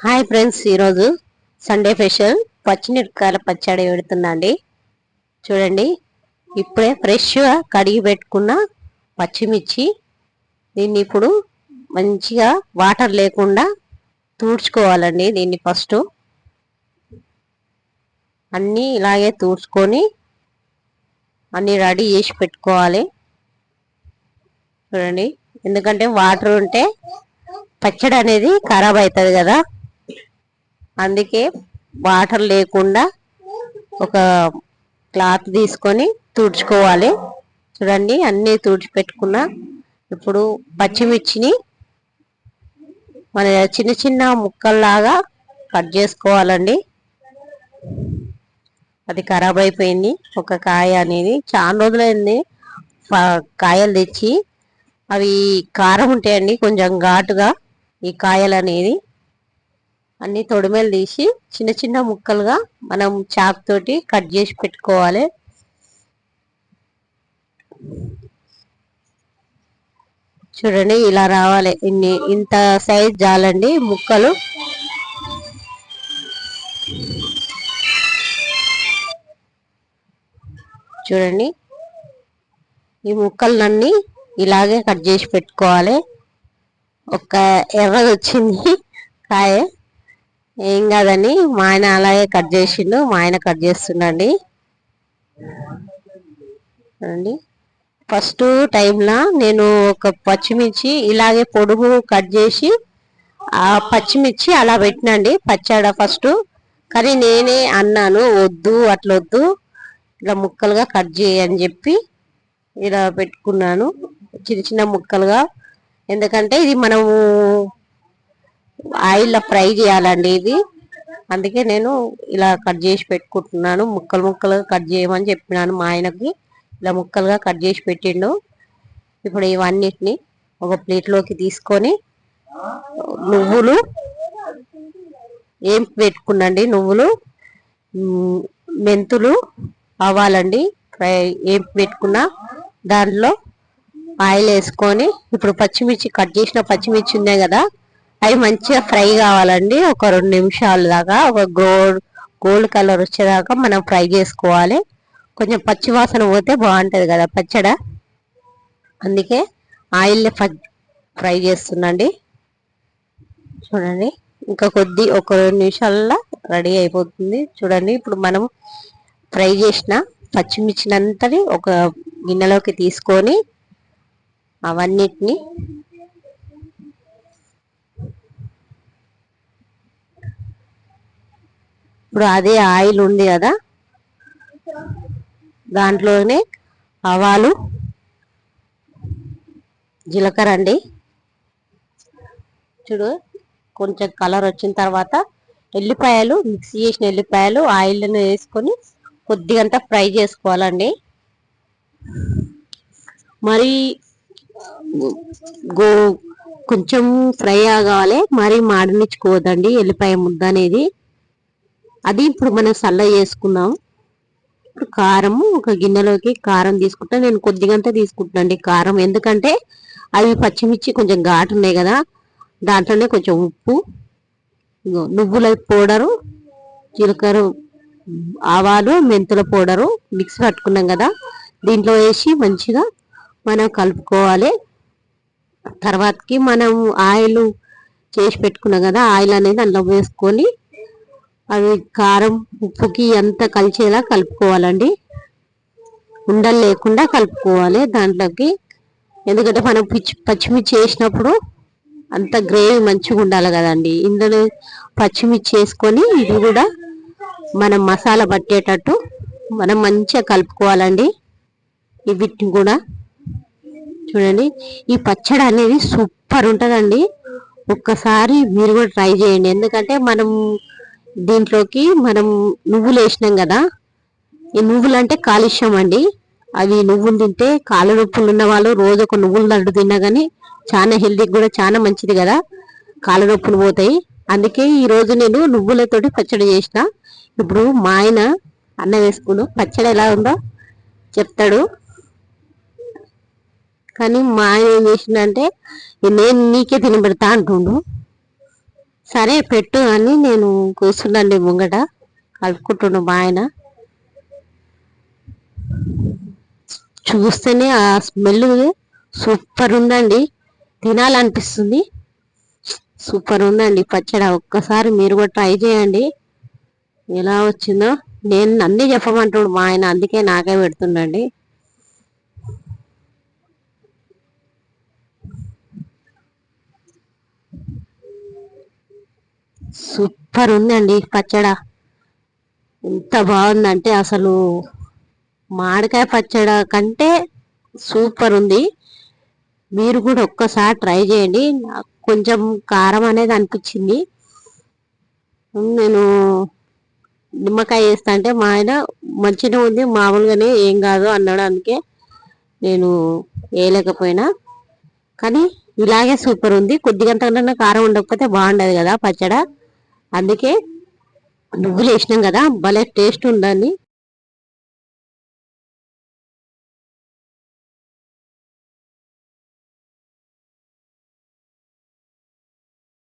Hi friends ఈరోజు Sunday special. పచ్చిమిరపకాయల పచ్చడి పెడుతున్నా అండి. చూడండి ఇప్పుడే ఫ్రెష్గా కడిగి పెట్టుకున్న పచ్చిమిర్చి. దీన్ని ఇప్పుడు మంచిగా వాటర్ లేకుండా తూడ్చుకోవాలండి దీన్ని ఫస్ట్. అన్నీ ఇలాగే తూడ్చుకొని అన్నీ రెడీ చేసి పెట్టుకోవాలి. చూడండి ఎందుకంటే వాటర్ ఉంటే పచ్చడి అనేది ఖరాబ్ అవుతుంది కదా. అందుకే వాటర్ లేకుండా ఒక క్లాత్ తీసుకొని తుడుచుకోవాలి. చూడండి అన్నీ తుడిచిపెట్టుకున్నా. ఇప్పుడు పచ్చిమిర్చిని మన చిన్న చిన్న ముక్కల్లాగా కట్ చేసుకోవాలండి. అది ఖరాబ్ అయిపోయింది. ఒక కాయ అనేది చాలా రోజులైంది. కాయలు తెచ్చి అవి కారం ఉంటాయండి కొంచెం ఘాటుగా ఈ కాయలు అనేది అన్ని తొడిమేలు తీసి చిన్న చిన్న ముక్కలుగా మనం చాక్ తోటి కట్ చేసి పెట్టుకోవాలి. చూడండి ఇలా రావాలి. ఇన్ని ఇంత సైజ్ చాలండి ముక్కలు. చూడండి ఈ ముక్కలన్నీ ఇలాగే కట్ చేసి పెట్టుకోవాలి. ఒక ఎర్రది వచ్చింది కాయ. ఏం కాదని మా ఆయన అలాగే కట్ చేసిండు మా ఆయన కట్ చేస్తుండండి. అండి ఫస్ట్ టైంలో నేను ఒక పచ్చిమిర్చి ఇలాగే పొడుగు కట్ చేసి ఆ పచ్చిమిర్చి అలా పెట్టినండి పచ్చడ ఫస్ట్. కానీ నేనే అన్నాను వద్దు అట్లొద్దు ఇలా ముక్కలుగా కట్ చేయని చెప్పి ఇలా పెట్టుకున్నాను చిన్న చిన్న ముక్కలుగా. ఎందుకంటే ఇది మనము ఆయిల్లో ఫ్రై చేయాలండి ఇది. అందుకే నేను ఇలా కట్ చేసి పెట్టుకుంటున్నాను. ముక్కలు ముక్కలుగా కట్ చేయమని చెప్పినాను మా ఆయనకి. ఇలా ముక్కలుగా కట్ చేసి పెట్టిండు. ఇప్పుడు ఇవన్నిటిని ఒక ప్లేట్లోకి తీసుకొని నువ్వులు ఏం పెట్టుకున్నండి? నువ్వులు మెంతులు అవ్వాలండి ఫ్రై ఏం పెట్టుకున్నా దాంట్లో ఆయిల్ వేసుకొని ఇప్పుడు పచ్చిమిర్చి కట్ చేసిన పచ్చిమిర్చి ఉన్నాయి కదా అవి మంచిగా ఫ్రై కావాలండి. ఒక రెండు నిమిషాల దాకా ఒక గోల్డ్ గోల్డ్ కలర్ వచ్చేదాకా మనం ఫ్రై చేసుకోవాలి. కొంచెం పచ్చి వాసన పోతే బాగుంటుంది కదా పచ్చడ? అందుకే ఆయిల్ ఫ్రై చేస్తుందండి చూడండి. ఇంకా కొద్ది ఒక రెండు నిమిషాలలో రెడీ అయిపోతుంది. చూడండి ఇప్పుడు మనం ఫ్రై చేసిన పచ్చిమిర్చినంతని ఒక గిన్నెలోకి తీసుకొని అవన్నిటిని ఇప్పుడు అదే ఆయిల్ ఉంది కదా. దాంట్లోనే ఆవాలు జీలకర్ర అండి. చూడు కొంచెం కలర్ వచ్చిన తర్వాత ఎల్లిపాయలు మిక్సీ చేసిన ఎల్లిపాయలు ఆయిల్ని వేసుకొని కొద్దిగంత ఫ్రై చేసుకోవాలండి. మరి గో కొంచెం ఫ్రై కావాలి మరి మాడనిచ్చుకోవద్దండి ఎల్లిపాయ ముద్ద అనేది అది ఇప్పుడు మనం సల్ల చేసుకుందాం ఇప్పుడు కారము ఒక గిన్నెలోకి కారం తీసుకుంటా. నేను కొద్దిగంత తీసుకుంటానండి కారం. ఎందుకంటే అవి పచ్చిమిర్చి కొంచెం ఘాటు ఉన్నాయి కదా. దాంట్లోనే కొంచెం ఉప్పు నువ్వుల పౌడరు జీలకర్ర ఆవాలు మెంతుల పౌడరు మిక్స్ పట్టుకున్నాం కదా. దీంట్లో వేసి మంచిగా మనం కలుపుకోవాలి. తర్వాతకి మనం ఆయిల్ చేసి పెట్టుకున్నాం కదా. ఆయిల్ అనేది అందులో వేసుకొని అవి కారం ఉప్పుకి ఎంత కలిసేలా కలుపుకోవాలండి. ఉండలు లేకుండా కలుపుకోవాలి దాంట్లోకి. ఎందుకంటే మనం పిచ్చి పచ్చిమిర్చి వేసినప్పుడు అంత గ్రేవీ మంచిగా ఉండాలి కదండి. ఇందులో పచ్చిమిర్చి వేసుకొని ఇది కూడా మనం మసాలా పట్టేటట్టు మనం మంచిగా కలుపుకోవాలండి. ఈ వీటిని కూడా చూడండి. ఈ పచ్చడి అనేది సూపర్ ఉంటుందండి. ఒక్కసారి మీరు కూడా ట్రై చేయండి. ఎందుకంటే మనం దీంట్లోకి మనం నువ్వులు వేసినాం కదా. ఈ నువ్వులు అంటే కాలుష్యం అండి. అవి నువ్వులు తింటే కాళ్ళ నొప్పులు ఉన్న వాళ్ళు రోజు ఒక నువ్వులు లడ్డు తిన్నా కానీ చాలా హెల్తీకి కూడా చాలా మంచిది కదా. కాళ్ళ నొప్పులు పోతాయి. అందుకే ఈ రోజు నేను నువ్వులతోటి పచ్చడి చేసిన. ఇప్పుడు మా ఆయన అన్న వేసుకుని పచ్చడి ఎలా ఉందో చెప్తాడు. కానీ మా ఆయన ఏం చేసిందంటే నేను నీకే తినబెడతా అంటుండు. సరే పెట్టు అని నేను కూర్చున్నాను ముంగట. కలుపుకుంటున్నా మా ఆయన. చూస్తేనే ఆ స్మెల్ సూపర్ ఉందండి. తినాలనిపిస్తుంది. సూపర్ ఉందండి పచ్చడి. ఒక్కసారి మీరు కూడా ట్రై చేయండి. ఎలా వచ్చిందో? నేను అన్నీ చెప్పమంటాడు మా ఆయన అందుకే నాకే పెడుతుండండి. సూపర్ ఉందండి పచ్చడ. ఎంత బాగుందంటే అసలు మామిడికాయ పచ్చడ కంటే సూపర్ ఉంది. మీరు కూడా ఒక్కసారి ట్రై చేయండి. నాకు కొంచెం కారం అనేది అనిపించింది. నేను నిమ్మకాయ వేస్తా అంటే మా ఆయన మంచిగా ఉంది మామూలుగానే ఏం కాదు అన్నాడు అందుకే నేను వేయలేకపోయినా. కానీ ఇలాగే సూపర్ ఉంది. కొద్దిగంత కారం ఉండకపోతే బాగుండదు కదా పచ్చడ. అందుకే నువ్వులు వేసినాం కదా భలే టేస్ట్ ఉందని